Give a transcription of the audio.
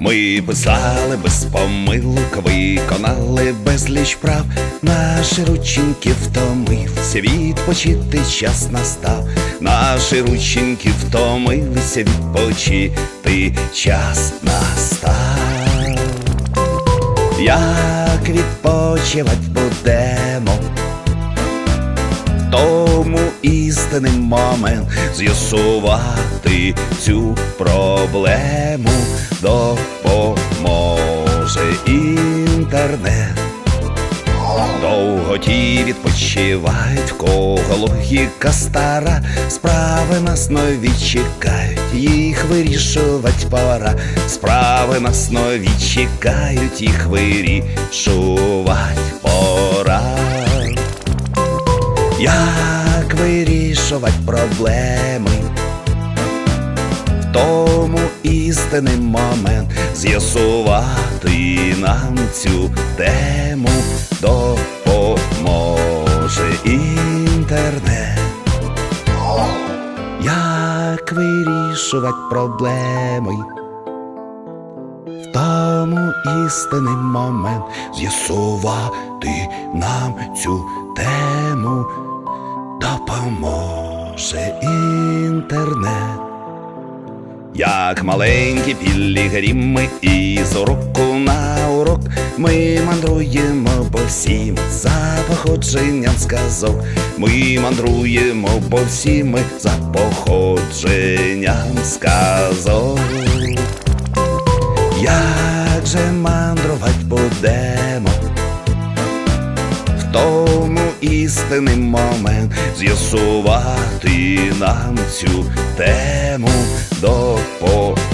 Ми писали без помилок, виконали безліч прав, наші рученьки втомилися, відпочити час настав, наші рученьки втомилися, відпочити час настав. Як відпочивать будемо, тому істинний момент з'ясувати цю проблему допоможе інтернет. Довго ті відпочивають, в кого логіка стара, справи нас нові чекають, їх вирішувати пора, справи нас нові чекають, їх вирішувати пора. Як вирішувати проблеми? В тому істинний момент з'ясувати нам цю тему допоможе інтернет. Як вирішувати проблеми? В тому істинний момент з'ясувати нам цю тему допоможе інтернет. Як маленькі пілігрими із уроку на урок ми мандруємо по всім за походженням сказок. Ми мандруємо по всім за походженням сказок. Як же мандрувати будемо? Тому істинний момент з'ясувати нам цю тему. Допоможе